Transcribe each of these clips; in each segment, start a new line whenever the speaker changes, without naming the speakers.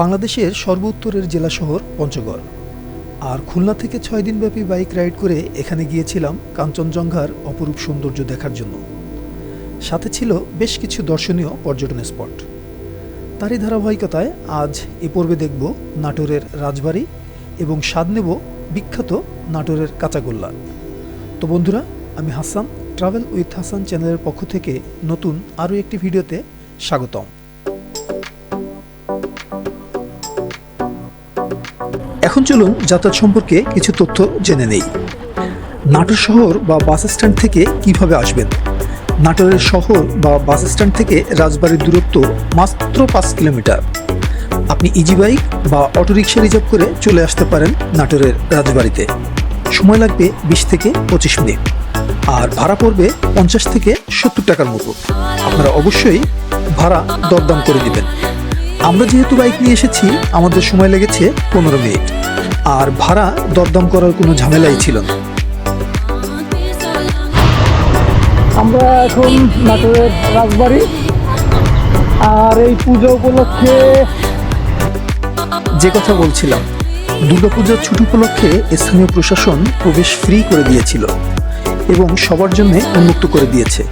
বাংলাদেশের সর্বোত্তরের জেলা শহর পঞ্চগড়। আর খুলনা থেকে ছয় দিনব্যাপী বাইক রাইড করে এখানে গিয়েছিলাম কাঞ্চনজঙ্ঘার অপরূপ সৌন্দর্য দেখার জন্য। সাথে ছিল বেশ কিছু দর্শনীয় পর্যটন স্পট। তারই ধারাবাহিকতায় আজ এ পর্বে দেখব নাটোরের রাজবাড়ি এবং স্বাদ নেব বিখ্যাত নাটোরের কাঁচাগোল্লা। তো বন্ধুরা, আমি হাসান ট্রাভেল উইথ হাসান চ্যানেলের পক্ষ থেকে নতুন আরও একটি ভিডিওতে স্বাগতম। চলুন যাতায়াত সম্পর্কে কিছু তথ্য জেনে নেই। নাটোর শহর বা বাস স্ট্যান্ড থেকে কীভাবে আসবেন? নাটোরের শহর বা বাস স্ট্যান্ড থেকে রাজবাড়ির দূরত্ব মাত্র পাঁচ কিলোমিটার। আপনি ইজি বাইক বা অটোরিকশা রিজার্ভ করে চলে আসতে পারেন নাটোরের রাজবাড়িতে। সময় লাগবে বিশ থেকে পঁচিশ মিনিট। আর ভাড়া পড়বে পঞ্চাশ থেকে সত্তর টাকার মতো। আপনারা অবশ্যই ভাড়া দরদাম করে দিবেন। আমরা যেহেতু বাইক নিয়ে এসেছি আমাদের সময় লেগেছে পনেরো মিনিট। আর ভাড়া দরদাম করার কোনো ঝামেলাই ছিল না।
আমরা এখন নাটোরের রাজবাড়ি আর এই পুজো উপলক্ষে
যে কথা বলছিলাম দুর্গাপূজার ছুটি উপলক্ষে স্থানীয় প্রশাসন প্রবেশ ফ্রি করে দিয়েছিল এবং সবার জন্য উন্মুক্ত করে দিয়েছে।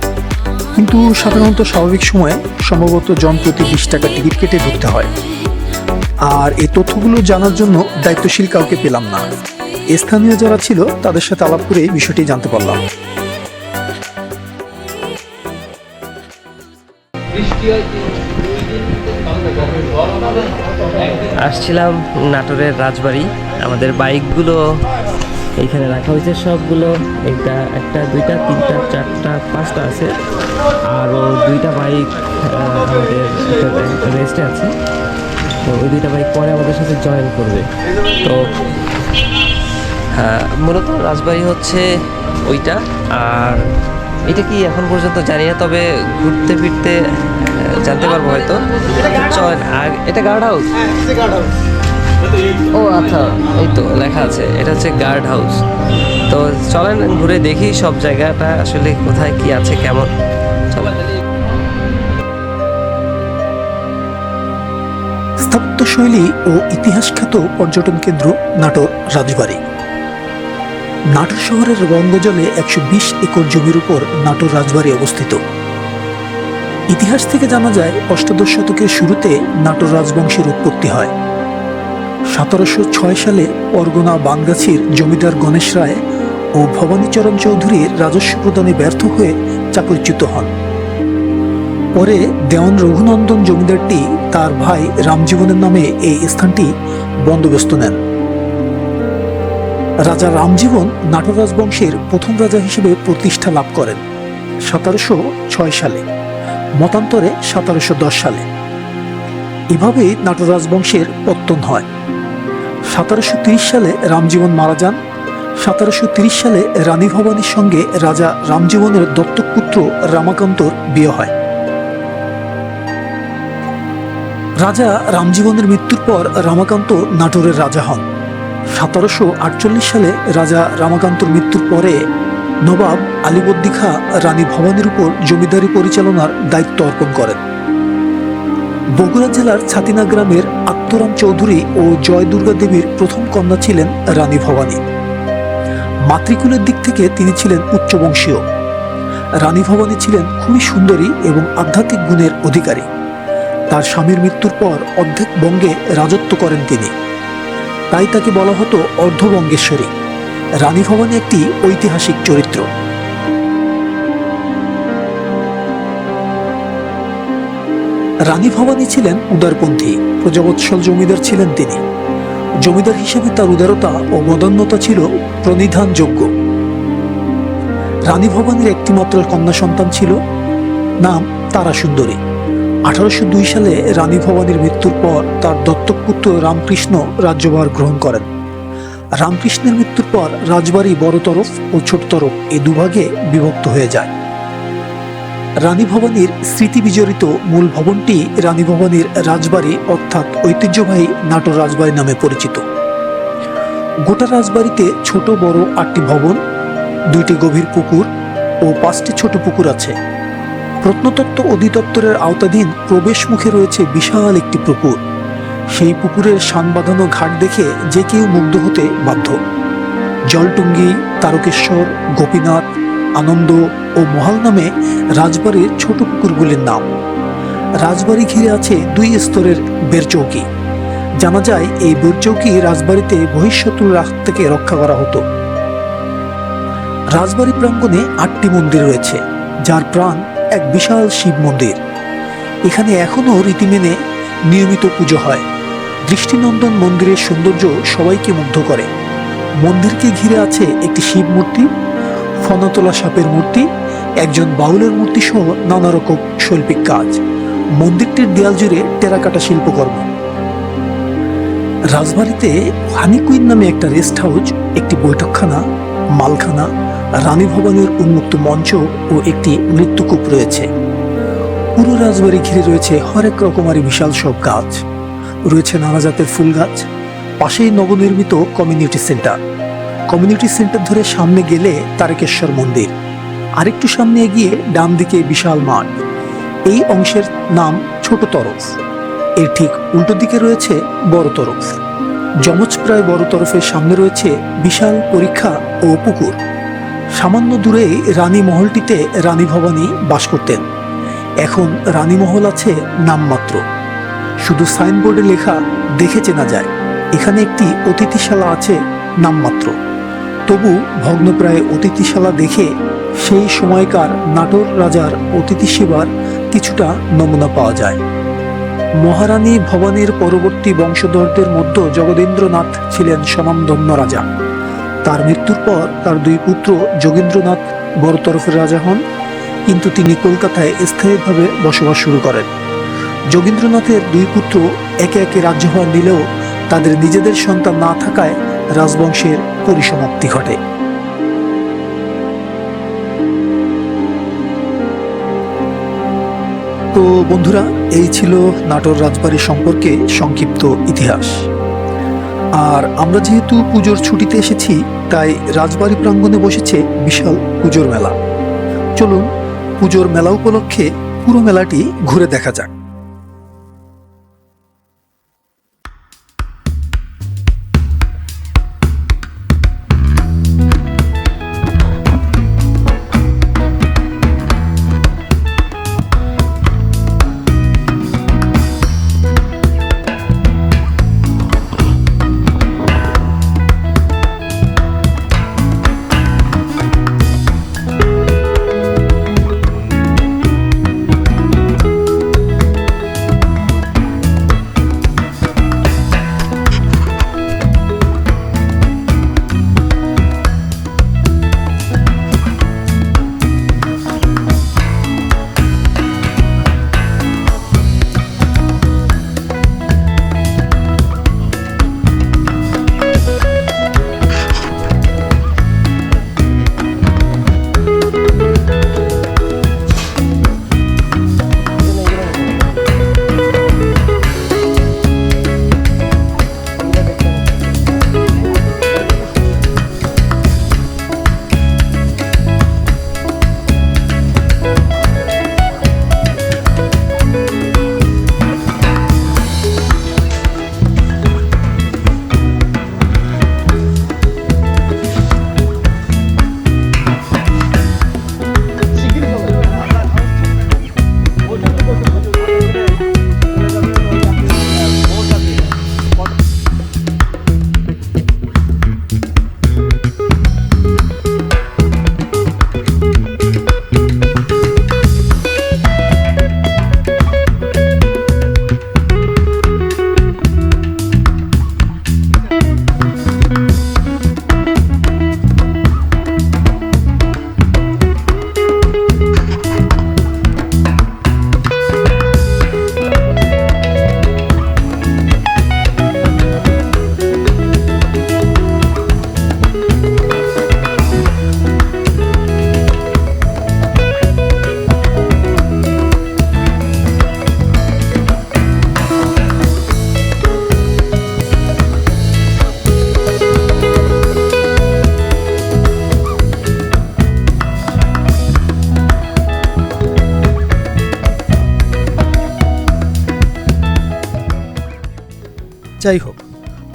কিন্তু সাধারণত স্বাভাবিক সময়ে সম্ভবত জন প্রতি বিশ টাকা টিকিট কেটে ঢুকতে হয়। আর এই তথ্যগুলো জানার জন্য দায়িত্বশীল কাউকে পেলাম না। স্থানীয় যারা ছিল, তাদের সাথে আলাপ করে বিষয়টি জানতে পারলাম।
আসছিলাম নাটোরের রাজবাড়ি। আমাদের বাইকগুলো এইখানে রাখা হয়েছে সবগুলো। একটা একটা, দুইটা, তিনটা, চারটা, পাঁচটা আছে। আরও দুইটা বাইক আমাদের রেস্টে আছে। তো ওই দুইটা বাইক পরে আমাদের সাথে জয়েন করবে। তো মূলত রাজবাড়ি হচ্ছে ওইটা। আর এটা কি এখন পর্যন্ত জানি না, তবে ঘুরতে ফিরতে জানতে পারব হয়তো। চল, আর এটা গার্ড হাউস ও আচ্ছা এই তো লেখা আছে, এটা হচ্ছে গার্ড হাউস তো চলেন ঘুরে দেখি সব জায়গাটা আসলে কোথায় কি আছে, কেমন।
স্থাপত্যশৈলী ও ইতিহাসখ্যাত পর্যটন কেন্দ্র নাটোর রাজবাড়ি। নাটোর শহরের রঙ্গজলে একশো বিশ একর জমির উপর নাটোর রাজবাড়ি অবস্থিত। ইতিহাস থেকে জানা যায়, অষ্টাদশ শতকের শুরুতে নাটোর রাজবংশের উৎপত্তি হয়। সতেরোশো ছয় সালে পরগনা বানগাছির জমিদার গণেশ রায় ও ভবানীচরণ চৌধুরীর রাজস্ব প্রদানে ব্যর্থ হয়ে চাকরিচ্যুত হন। পরে দেওয়ান রঘুনন্দন জমিদারটি তার ভাই রামজীবনের নামে এই স্থানটি বন্দোবস্ত নেন। রাজা রামজীবন নাটোর রাজবংশের প্রথম রাজা হিসেবে প্রতিষ্ঠা লাভ করেন সতেরোশো ছয় সালে, মতান্তরে সতেরোশো দশ সালে। এভাবেই নাটোর রাজবংশের পত্তন হয়। সতেরোশো সালে রামজীবন মারা যান। সতেরোশো সালে রানী ভবানীর সঙ্গে রাজা রামজীবনের দত্তক পুত্র রামাকান্তর বিয়ে হয়। রাজা রামজীবনের মৃত্যুর পর রামাকান্ত নাটোরের রাজা হন। সতেরোশো আটচল্লিশ সালে রাজা রামাকান্তর মৃত্যুর পরে নবাব আলিবদ্দি খা রানী ভবানীর উপর জমিদারি পরিচালনার দায়িত্ব অর্পণ করেন। বগুড়া জেলার ছাতিনা গ্রামের আত্মরাম চৌধুরী ও জয় দুর্গা দেবীর প্রথম কন্যা ছিলেন রানী ভবানী। মাতৃকুলের দিক থেকে তিনি ছিলেন উচ্চবংশীয়। রানী ভবানী ছিলেন খুবই সুন্দরী এবং আধ্যাত্মিক গুণের অধিকারী। তার স্বামীর মৃত্যুর পর অর্ধেক বঙ্গে রাজত্ব করেন তিনি। তাই তাকে বলা হতো অর্ধবঙ্গেশ্বরী। রানী ভবানী একটি ঐতিহাসিক চরিত্র। রানী ভবানী ছিলেন উদারপন্থী, প্রজাবৎসল জমিদার ছিলেন তিনি। জমিদার হিসেবে তার উদারতা ও মদন্যতা ছিল প্রণিধানযোগ্য। রানী ভবানীর একটিমাত্র কন্যা সন্তান ছিল, নাম তারা সুন্দরী আঠারোশো দুই সালে রানী ভবানীর মৃত্যুর পর তার দত্তক পুত্র রামকৃষ্ণ রাজ্যভার গ্রহণ করেন। রামকৃষ্ণের মৃত্যুর পর রাজবাড়ি বড় তরফ ও ছোট তরফ এ দুভাগে বিভক্ত হয়ে যায়। রানী ভবানীর স্মৃতি বিজড়িত মূল ভবনটি রানী ভবানীর রাজবাড়ি অর্থাৎ ঐতিহ্যবাহী নাটোর রাজবাড়ি নামে পরিচিত। গোটা রাজবাড়িতে ছোট বড় আটটি ভবন, দুইটি গভীর পুকুর ও পাঁচটি ছোট পুকুর আছে। প্রত্নতত্ত্ব অধিদপ্তরের আওতাধীন প্রবেশ মুখে রয়েছে বিশাল একটি পুকুর। সেই পুকুরের শান বাঁধানো ঘাট দেখে যে কেউ মুগ্ধ হতে বাধ্য। জলটুঙ্গি, তারকেশ্বর, গোপীনাথ আনন্দ ও মহাল নামে রাজবাড়ির ছোট পুকুরগুলির নাম। রাজবাড়ি ঘিরে আছে দুই স্তরের বেরচৌকি। জানা যায়, এই বেরচৌকি রাজবাড়িতে বহিঃশত্রু রাগ থেকে রক্ষা করা হতো। রাজবাড়ি প্রাঙ্গণে আটটি মন্দির রয়েছে, যার প্রাণ এক বিশাল শিব মন্দির। এখানে এখনও রীতি মেনে নিয়মিত পুজো হয়। দৃষ্টিনন্দন মন্দিরের সৌন্দর্য সবাইকে মুগ্ধ করে। মন্দিরকে ঘিরে আছে একটি শিব মূর্তি ফনতলা সাপের মূর্তি, একজন বাউলের মূর্তি সহ নানা রকম শৈল্পিক কাজ। মন্দিরটির দেয়াল জুড়ে টেরাকাটা শিল্পকর্ম। রাজবাড়িতে হানিকুইন নামে একটা রেস্ট হাউস, একটি বৈঠকখানা, মালখানা, রানী ভবনের উন্মুক্ত মঞ্চ ও একটি মৃত্যুকূপ রয়েছে। পুরো রাজবাড়ি ঘিরে রয়েছে হরেক রকমারি বিশাল সব গাছ। রয়েছে নানা জাতের ফুল গাছ, পাশেই নবনির্মিত কমিউনিটি সেন্টার। কমিউনিটি সেন্টার ধরে সামনে গেলে তারকেশ্বর মন্দির। আরেকটু সামনে এগিয়ে ডান দিকে বিশাল মাঠ। এই অংশের নাম ছোট তরফ। এর ঠিক উল্টো দিকে রয়েছে বড় তরফ। যমজ প্রায় বড় তরফের সামনে রয়েছে বিশাল পরীক্ষা ও পুকুর। সামান্য দূরেই রানী মহলটিতে রানী ভবানী বাস করতেন। এখন রানী মহল আছে নামমাত্র। শুধু সাইনবোর্ডে লেখা দেখে চেনা যায়। এখানে একটি অতিথিশালা আছে নামমাত্র। তবু ভগ্নপ্রায় অতিথিশালা দেখে সেই সময়কার নাটোর রাজার অতিথি সেবার কিছুটা নমুনা পাওয়া যায়। মহারানী ভবানীর পরবর্তী বংশধরদের মধ্যে জগদীন্দ্রনাথ ছিলেন স্বনামধন্য রাজা। তার মৃত্যুর পর তার দুই পুত্র যোগেন্দ্রনাথ বড় তরফের রাজা হন, কিন্তু তিনি কলকাতায় স্থায়ীভাবে বসবাস শুরু করেন। যোগেন্দ্রনাথের দুই পুত্র একে একে রাজ্যভার নিলেও তাদের নিজেদের সন্তান না থাকায় রাজবংশের পরিসমাপ্তি ঘটে। তো বন্ধুরা, এই ছিল নাটোর রাজবাড়ি সম্পর্কে সংক্ষিপ্ত ইতিহাস। আর আমরা যেহেতু পুজোর ছুটিতে এসেছি, তাই রাজবাড়ি প্রাঙ্গণে বসেছে বিশাল পুজোর মেলা। চলুন, পুজোর মেলা উপলক্ষে পুরো মেলাটি ঘুরে দেখা যাক।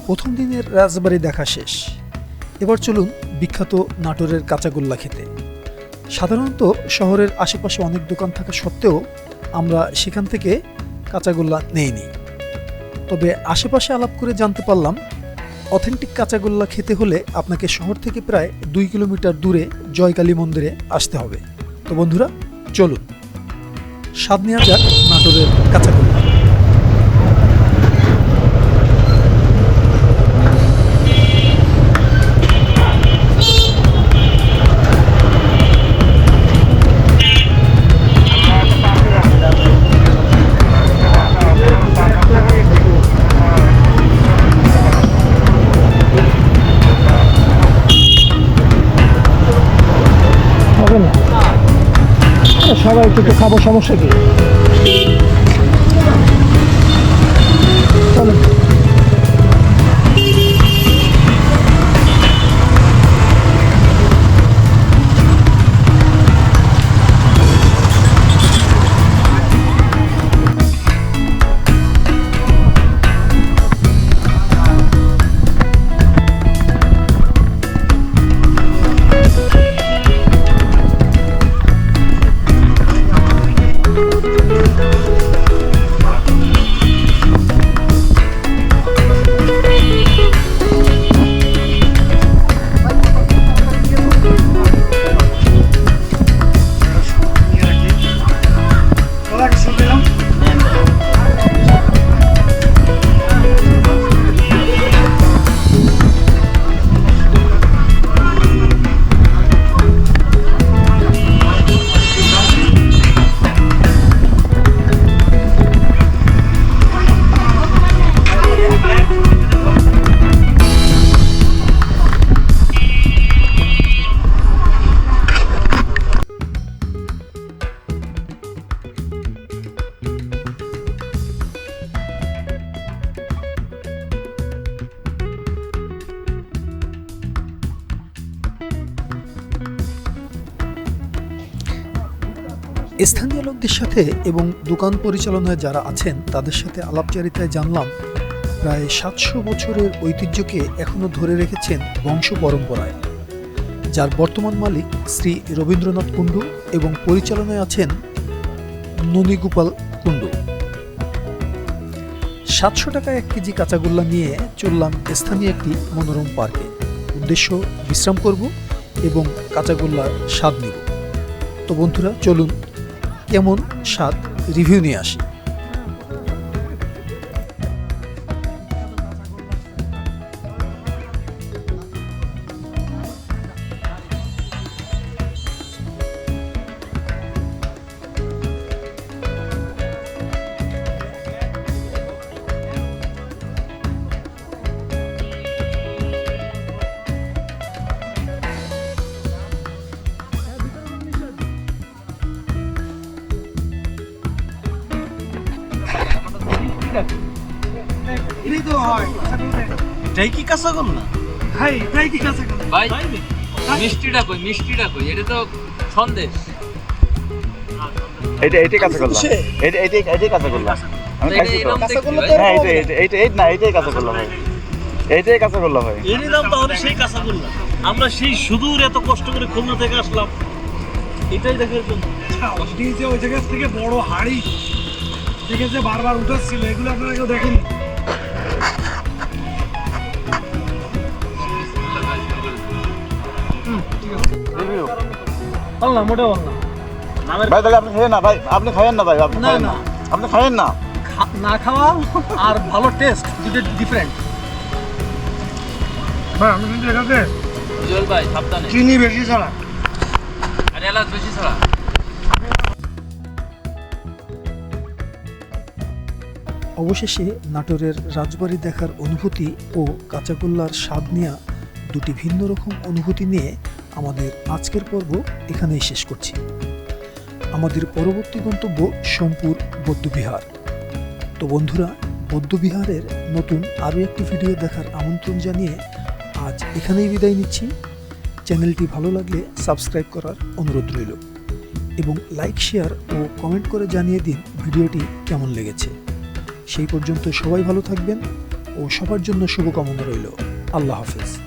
প্রথম দিনের রাজবাড়ি দেখা শেষ। এবার চলুন বিখ্যাত নাটোরের কাঁচাগোল্লা খেতে। সাধারণত শহরের আশেপাশে অনেক দোকান থাকা সত্ত্বেও আমরা সেখান থেকে কাঁচাগোল্লা নেইনি। তবে আশেপাশে আলাপ করে জানতে পারলাম, অথেন্টিক কাঁচাগোল্লা খেতে হলে আপনাকে শহর থেকে প্রায় দুই কিলোমিটার দূরে জয়কালী মন্দিরে আসতে হবে। তো বন্ধুরা, চলুন। স্বাদ নেওয়া যাক নাটোরের কাঁচাগোল্লা।
সমস্যা কি? লোকদের সাথে এবং দোকান পরিচালনায় যারা আছেন, তাদের সাথে আলাপচারিতায় জানলাম, প্রায় সাতশো বছরের ঐতিহ্যকে এখনও ধরে রেখেছেন বংশ পরম্পরায়। যার বর্তমান মালিক শ্রী রবীন্দ্রনাথ কুণ্ডু এবং পরিচালনায় আছেন ননীগোপাল কুণ্ডু। সাতশো টাকা এক কেজি কাঁচাগোল্লা নিয়ে চললাম স্থানীয় একটি মনোরম পার্কে। উদ্দেশ্য, বিশ্রাম করব এবং কাঁচাগোল্লার স্বাদ নিব। তো বন্ধুরা, চলুন কেমন স্বাদ রিভিউ নিয়ে আসি।
এটাই কি কাঁচাগোল্লা
ভাই তাই কি
ভাই মিষ্টিটা কই মিষ্টিটা কই? এটা তো সন্দেশ।
এটা এটাই কাঁচা করলাম। এটা এটাই এটাই কাঁচা করলাম। আমি খাইছি তো
এরকম দেখতে ভাই।
হ্যাঁ এটা এটা এইটা এই না এটাই কাঁচা করলাম ভাই এইটাই কাঁচা করলাম ভাই
এর নাম তাহলে সেই আমরা সেই সুদূর এত কষ্ট করে খুলনা থেকে আসলাম। এটাই দেখার জন্য।
যে ওই জায়গা থেকে বড় হাড়ি। থেকে যে বারবার উঠাচ্ছিল এগুলো আপনারা কেউ দেখেনি
রিভিউ
বললাম মোটা বললাম।
ভাই তাহলে আপনি না ভাই আপনি খাইয়েন না ভাই আপনি
না,
না। আপনি খাইয়েন না।
না খাওয়া আর ভালো টেস্ট দুটো ডিফারেন্ট
ভাই আমি কিন্তু এখানে
ভাই সাবধানে।
চিনি বেশি ছাড়া।
আর এলাচ বেশি ছড়া।
অবশেষে নাটোরের রাজবাড়ি দেখার অনুভূতি ও কাঁচাগোল্লার স্বাদ নেওয়া দুটি ভিন্ন রকম অনুভূতি নিয়ে আমাদের আজকের পর্ব এখানেই শেষ করছি। আমাদের পরবর্তী গন্তব্য সোমপুর, বৌদ্ধবিহার। তো বন্ধুরা, বৌদ্ধবিহারের নতুন আরও একটি ভিডিও দেখার আমন্ত্রণ জানিয়ে আজ এখানেই বিদায় নিচ্ছি। চ্যানেলটি ভালো লাগলে সাবস্ক্রাইব করার অনুরোধ রইল। এবং লাইক, শেয়ার ও কমেন্ট করে জানিয়ে দিন ভিডিওটি কেমন লেগেছে। সেই পর্যন্ত সবাই ভালো থাকবেন ও সবার জন্য শুভকামনা রইল। আল্লাহ হাফেজ।